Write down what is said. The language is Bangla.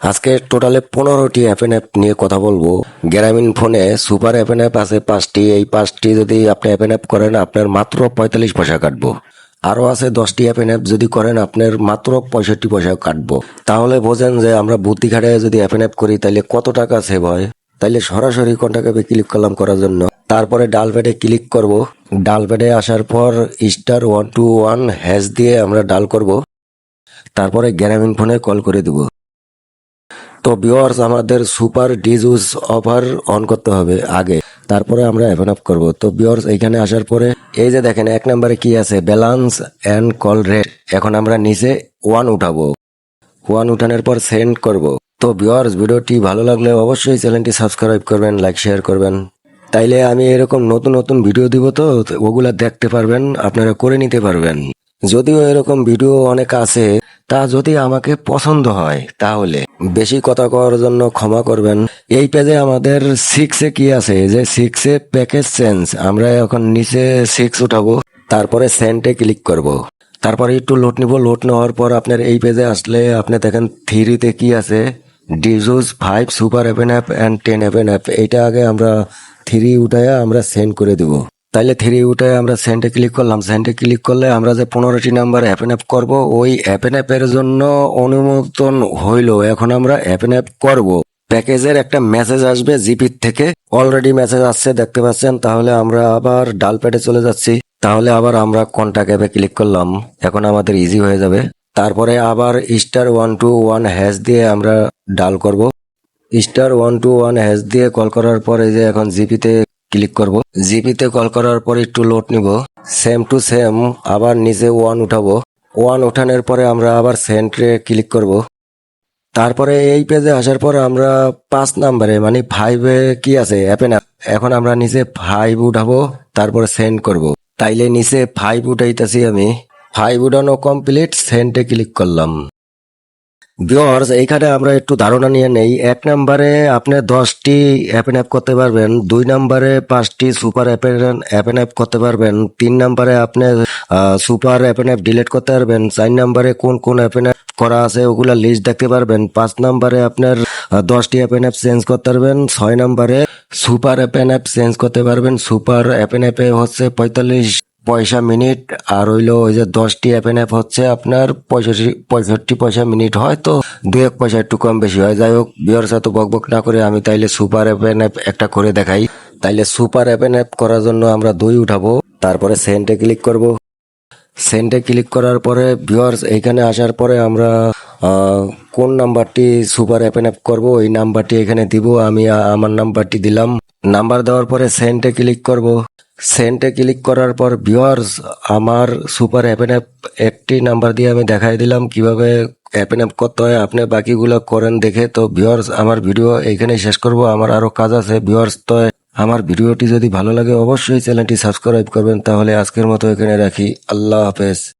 আজকে টোটালে পনেরোটি অ্যাপেন অ্যাপ নিয়ে কথা বলব। গ্রামীণ ফোনে সুপার অ্যাপেন অ্যাপ আছে পাঁচটি। এই পাঁচটি যদি আপনি অ্যাপেন অ্যাপ করেন, আপনার মাত্র পঁয়তাল্লিশ পয়সা কাটবো। আরও আছে দশটি অ্যাপেন অ্যাপ যদি করেন, আপনার মাত্র পঁয়ষট্টি পয়সা কাটবো। তাহলে বোঝেন যে আমরা বুদ্ধি যদি অ্যাপেন অ্যাপ করি, তাহলে কত টাকা সেভ হয়? তাইলে সরাসরি কন্টাক্ট অ্যাপে ক্লিক করলাম করার জন্য। তারপরে ডাল প্যাডে ক্লিক করব। ডাল প্যাডে আসার পর star one two one hash দিয়ে আমরা ডাল করব। তারপরে গ্রামীণ ফোনে কল করে দেব। তো ভিউয়ার্স আমাদের সুপার ডিজুস অফার অন করতে হবে আগে। তারপরে আমরা ওপেন আপ করব। তো ভিউয়ার্স এইখানে আসার পরে, এই যে দেখেন, এক নম্বরে কি আছে? ব্যালান্স অ্যান্ড কল রেট এখন আমরা নিচে ওয়ান উঠাবো। ওয়ান উঠানোর পর সেন্ড করব। তো ভিউয়ার্স ভিডিওটি ভালো লাগলে অবশ্যই চ্যানেলটি সাবস্ক্রাইব করবেন লাইক শেয়ার করবেন। তাইলে আমি এরকম নতুন নতুন ভিডিও দিব তো, ওগুলা দেখতে পারবেন, আপনারা করে নিতে পারবেন। যদিও এরকম ভিডিও অনেক আছে তা যদি আমাকে পছন্দ হয়, তাহলে। বেশি কথা করার জন্য ক্ষমা করবেন। এই পেজে আমাদের সিক্সে কি আছে? যে সিক্সে প্যাকেজ চেঞ্জ আমরা এখন নিচে সিক্স উঠাবো, তারপরে সেন্টে ক্লিক করব। তারপরে একটু লোড নিব। লোড নেওয়ার পর আপনার এই পেজে আসলে আপনি দেখেন থ্রিতে কি আছে? Djuice five super এভেন app and ten এভেন app এইটা আগে আমরা থ্রি উঠায় আমরা সেন্ড করে দেব। তাইলে থ্রি উঠায় আমরা সেন্টে ক্লিক করলাম। সেন্টে ক্লিক করলে আমরা যে পনেরোটি নাম্বার অ্যাপেন অ্যাপ করব, ওই অ্যাপেন অ্যাপের জন্য অনুমোদন হইল। এখন আমরা অ্যাপেন অ্যাপ করব। প্যাকেজের একটা মেসেজ আসবে জিপির থেকে। অলরেডি মেসেজ আসছে, দেখতে পাচ্ছেন? তাহলে আমরা আবার ডাল প্যাডে চলে যাচ্ছি। তাহলে আবার আমরা কন্ট্যাক্ট অ্যাপে ক্লিক করলাম। এখন আমাদের ইজি হয়ে যাবে। তারপরে আবার star one two one hash দিয়ে আমরা ডাল করব। Star one two one hash দিয়ে কল করার পর যে এখন জিপিতে ক্লিক করব। জিপিতে কল করার পর একটু লোড নিব। সেম টু সেম আবার নিচে ওয়ান উঠাবো। ওয়ান উঠানোর পরে আমরা আবার সেন্টে ক্লিক করব। তারপরে এই পেজে আসার পর আমরা পাঁচ নাম্বারে মানে ফাইভে কি আছে? অ্যাপ এখন আমরা নিচে ফাইভ উঠাবো, তারপরে সেন্ড করব। তাইলে নিচে ফাইভ উঠাইতেছি আমি। ফাইভ উঠানো কমপ্লিট সেন্টে ক্লিক করলাম। ভিওর্স এইখানে আমরা একটু ধারণা নিয়ে নেই। এক নম্বরে আপনি দশটি অ্যাপেন অ্যাপ করতে পারবেন, দুই নম্বরে পাঁচটি সুপার অ্যাপেন অ্যাপেন অ্যাপ করতে পারবেন, তিন নম্বরে আপনি সুপার অ্যাপেন অ্যাপ ডিলিট করতে পারবেন, চার নম্বরে কোন কোন অ্যাপেন অ্যাপ করা আছে ওগুলা লিস্ট দেখতে পারবেন, পাঁচ নম্বরে আপনার দশটি অ্যাপেন অ্যাপ চেঞ্জ করতে পারবেন, ছয় নম্বরে সুপার অ্যাপেন অ্যাপ চেঞ্জ করতে পারবেন সুপার অ্যাপেন অ্যাপে হচ্ছে পঁয়তাল্লিশ পয়সা মিনিট, আর হইল ওই যে দশটি অ্যাপেন অ্যাপ হচ্ছে আপনার পঁয়ষট্টি পঁয়ষট্টি পয়সা মিনিট হয়, তো দু এক পয়সা একটু কম বেশি হয়। যাই হোক বিয়ার সাথে বক বক না করে আমি তাইলে সুপার অ্যাপেন অ্যাপ একটা করে দেখাই। তাইলে সুপার অ্যাপেন অ্যাপ করার জন্য আমরা দুই উঠাবো, তারপরে সেন্টে ক্লিক করব। সেন্টে ক্লিক করার পরে ভিউয়ার্স এখানে আসার পরে আমরা কোন নাম্বারটি সুপার অ্যাপেন অ্যাপ করব, ওই নাম্বারটি এখানে দিব, আমি আমার নাম্বারটি দিলাম। নাম্বার দেওয়ার পরে সেন্টে ক্লিক করব। সেন্টে ক্লিক করার পর ভিওয়ার্স আমার সুপার অ্যাপেন অ্যাপ একটি নাম্বার দিয়ে আমি দেখাই দিলাম কীভাবে অ্যাপেন অ্যাপ করতে হয়। আপনি বাকিগুলো করেন দেখে। তো ভিওয়ার্স আমার ভিডিও এইখানে শেষ করব। আমার আরও কাজ আছে। ভিওয়ার্স তো, আমার ভিডিওটি যদি ভালো লাগে, অবশ্যই চ্যানেলটি সাবস্ক্রাইব করবেন। তাহলে আজকের মতো এখানে রাখি। আল্লাহ হাফেজ।